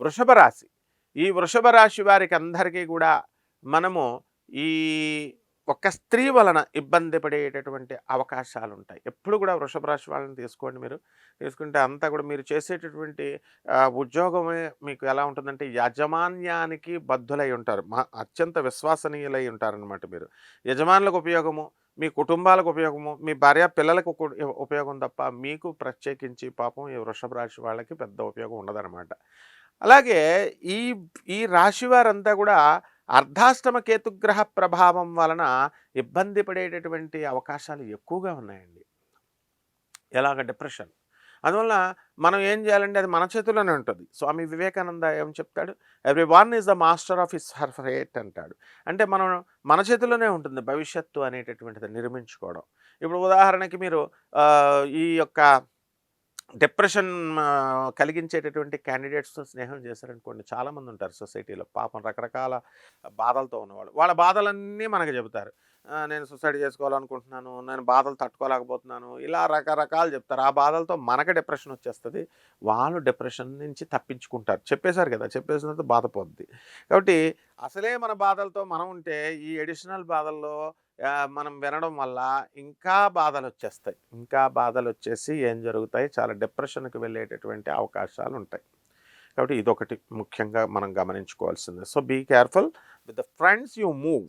వృషభ రాశి. ఈ వృషభ రాశి వారికి అందరికీ కూడా మనము ఈ ఒక స్త్రీ వలన ఇబ్బంది పడేటటువంటి అవకాశాలు ఉంటాయి ఎప్పుడు కూడా వృషభ రాశి వాళ్ళని తీసుకోండి మీరు. తీసుకుంటే అంతా కూడా మీరు చేసేటటువంటి ఉద్యోగమే మీకు ఎలా ఉంటుందంటే యాజమాన్యానికి బద్ధులై ఉంటారు. మా అత్యంత విశ్వసనీయులై ఉంటారనమాట మీరు. యజమానులకు ఉపయోగము మీ కుటుంబాలకు ఉపయోగము మీ భార్య పిల్లలకు ఉపయోగం తప్ప మీకు ప్రత్యేకించి పాపం ఈ వృషభ రాశి వాళ్ళకి పెద్ద ఉపయోగం ఉండదన్నమాట. అలాగే ఈ ఈ రాశి వారంతా కూడా అర్ధాష్టమ కేతుగ్రహ ప్రభావం వలన ఇబ్బంది పడేటటువంటి అవకాశాలు ఎక్కువగా ఉన్నాయండి. ఎలాగ డిప్రెషన్. అందువల్ల మనం ఏం చేయాలంటే అది మన చేతిలోనే ఉంటుంది. స్వామి వివేకానంద ఏం చెప్తాడు? Everyone is the master of his her fate అంటాడు. అంటే మనం మన చేతిలోనే ఉంటుంది భవిష్యత్తు అనేటటువంటిది నిర్మించుకోవడం. ఇప్పుడు ఉదాహరణకి మీరు ఈ యొక్క డిప్రెషన్ కలిగించేటటువంటి క్యాండిడేట్స్తో స్నేహం చేశారనుకోండి చాలామంది ఉంటారు సొసైటీలో. పాపం రకరకాల బాధలతో ఉన్నవాళ్ళు. వాళ్ళ బాధలన్నీ మనకు చెబుతారు. నేను సూసైడ్ చేసుకోవాలనుకుంటున్నాను నేను బాధలు తట్టుకోలేకపోతున్నాను ఇలా రకరకాలు చెప్తారు. ఆ బాధలతో మనకు డిప్రెషన్ వచ్చేస్తుంది. వాళ్ళు డిప్రెషన్ నుంచి తప్పించుకుంటారు. చెప్పేశారు కదా చెప్పేసిన బాధపోద్ది కాబట్టి అసలే మన బాధలతో మనం ఉంటే ఈ ఎడిషనల్ బాధల్లో మనం వినడం వల్ల ఇంకా బాధలు వచ్చేస్తాయి ఇంకా బాధలు వచ్చేసి ఏం జరుగుతాయి? చాలా డిప్రెషన్కి వెళ్ళేటటువంటి అవకాశాలు ఉంటాయి కాబట్టి ఇదొకటి ముఖ్యంగా మనం గమనించుకోవాల్సింది. So be careful with the friends you move.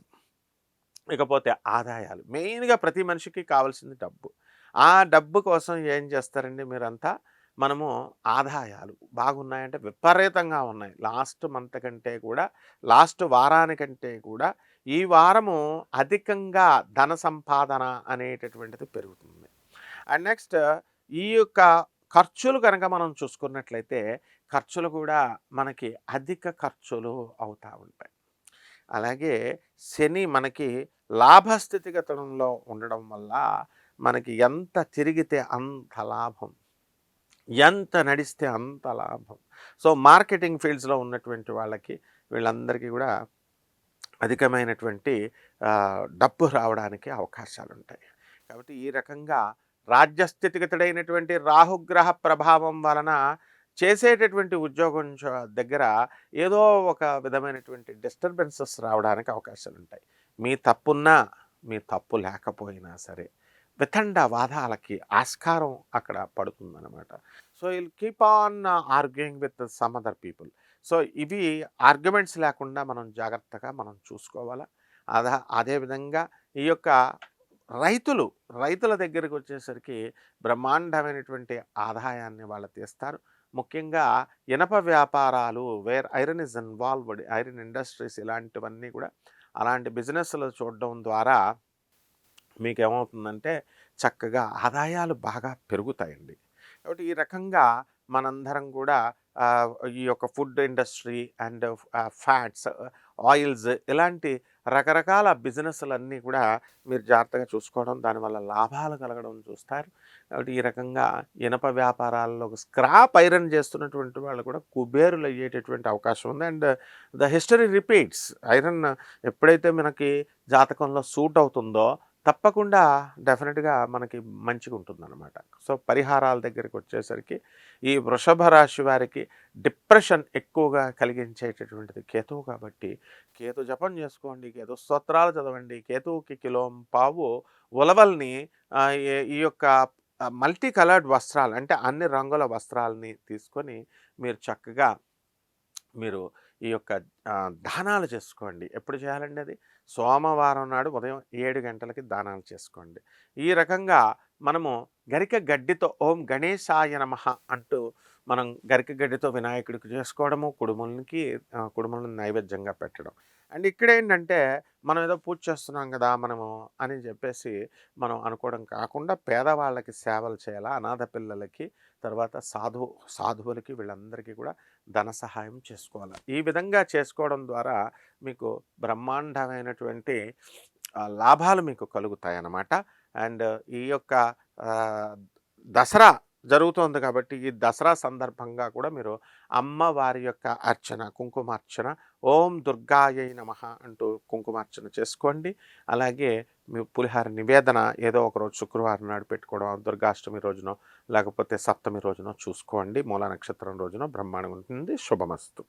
ఇకపోతే ఆదాయాలు. మెయిన్గా ప్రతి మనిషికి కావాల్సింది డబ్బు. ఆ డబ్బు కోసం ఏం చేస్తారండి మీరంతా? మనము ఆదాయాలు బాగున్నాయంటే విపరీతంగా ఉన్నాయి. లాస్ట్ మంత్ కంటే కూడా లాస్ట్ వారానికంటే కూడా ఈ వారము అధికంగా ధన సంపాదన అనేటటువంటిది పెరుగుతుంది. అండ్ నెక్స్ట్ ఈ యొక్క ఖర్చులు కనుక మనం చూసుకున్నట్లయితే ఖర్చులు కూడా మనకి అధిక ఖర్చులు అవుతూ ఉంటాయి. అలాగే శని మనకి లాభస్థితిగతంలో ఉండడం వల్ల మనకి ఎంత తిరిగితే అంత లాభం ఎంత నడిస్తే అంత లాభం. సో మార్కెటింగ్ ఫీల్డ్స్లో ఉన్నటువంటి వాళ్ళకి వీళ్ళందరికీ కూడా అధికమైనటువంటి డబ్బు రావడానికి అవకాశాలు ఉంటాయి కాబట్టి ఈ రకంగా రాజ్యస్థితిగతుడైనటువంటి రాహుగ్రహ ప్రభావం వలన చేసేటటువంటి ఉద్యోగం దగ్గర ఏదో ఒక విధమైనటువంటి డిస్టర్బెన్సెస్ రావడానికి అవకాశాలు ఉంటాయి మీ తప్పున్నా మీ తప్పు లేకపోయినా సరే వితండ వాదాలకి ఆస్కారం అక్కడ పడుతుందన్నమాట. So will keep on arguing with some other people. So ఇవి ఆర్గ్యుమెంట్స్ లేకుండా మనం జాగ్రత్తగా మనం చూసుకోవాలా. అదా అదేవిధంగా ఈ యొక్క రైతులు రైతుల దగ్గరికి వచ్చేసరికి బ్రహ్మాండమైనటువంటి ఆదాయాన్ని వాళ్ళు తీస్తారు. ముఖ్యంగా ఇనప వ్యాపారాలు where iron is involved iron industries ఇలాంటివన్నీ కూడా అలాంటి బిజినెస్లు చూడడం ద్వారా మీకు ఏమవుతుందంటే చక్కగా ఆదాయాలు బాగా పెరుగుతాయండి. కాబట్టి ఈ రకంగా మనందరం కూడా ఈ యొక్క food industry and fats oils ఇలాంటి రకరకాల బిజినెస్లన్నీ కూడా మీరు జాగ్రత్తగా చూసుకోవడం దానివల్ల లాభాలు కలగడం చూస్తారు. కాబట్టి ఈ రకంగా ఇనప వ్యాపారాల్లో స్క్రాప్ ఐరన్ చేస్తున్నటువంటి వాళ్ళు కూడా కుబేరులు అయ్యేటటువంటి అవకాశం ఉంది. And the history repeats iron ఎప్పుడైతే మనకి జాతకంలో సూట్ అవుతుందో తప్పకుండా డెఫినెట్గా మనకి మంచిగా ఉంటుందన్నమాట సో పరిహారాల దగ్గరికి వచ్చేసరికి ఈ వృషభ రాశి వారికి డిప్రెషన్ ఎక్కువగా కలిగించేటటువంటిది కేతువు కాబట్టి కేతు జపం చేసుకోండి కేతు స్తోత్రాలు చదవండి కేతువుకి కిలోం పావు ఉలవల్ని ఈ- ఈ యొక్క మల్టీ కలర్డ్ వస్త్రాలు అంటే అన్ని రంగుల వస్త్రాలని తీసుకొని మీరు చక్కగా మీరు ఈ యొక్క దానాలు చేసుకోండి. ఎప్పుడు చేయాలండి అది? సోమవారం నాడు ఉదయం ఏడు గంటలకి దానాలు చేసుకోండి. ఈ రకంగా మనము గరిక గడ్డితో ఓం గణేశాయ నమ అంటూ మనం గరిక గడ్డితో వినాయకుడికి చేసుకోవడము కుడుములకి కుడుములను నైవేద్యంగా పెట్టడం. అండ్ ఇక్కడ ఏంటంటే మనం ఏదో పూజ చేస్తున్నాం కదా మనము అని చెప్పేసి మనం అనుకోవడం కాకుండా పేదవాళ్ళకి సేవలు చేయాలా అనాథ పిల్లలకి తర్వాత సాధు సాధువులకి వీళ్ళందరికీ కూడా ధన సహాయం చేసుకోవాలి. ఈ విధంగా చేసుకోవడం ద్వారా మీకు బ్రహ్మాండమైనటువంటి లాభాలు మీకు కలుగుతాయి అన్నమాట అండ్ ఈ యొక్క దసరా జరుగుతోంది కాబట్టి ఈ దసరా సందర్భంగా కూడా మీరు అమ్మవారి యొక్క అర్చన కుంకుమార్చన ఓం దుర్గాయై నమ అంటూ కుంకుమార్చన చేసుకోండి. అలాగే మీ పులిహార నివేదన ఏదో ఒక రోజు శుక్రవారం నాడు పెట్టుకోవడం దుర్గాష్టమి రోజున లేకపోతే సప్తమి రోజున చూసుకోండి. మూల నక్షత్రం రోజున బ్రహ్మాండం ఉంటుంది. శుభమస్తు.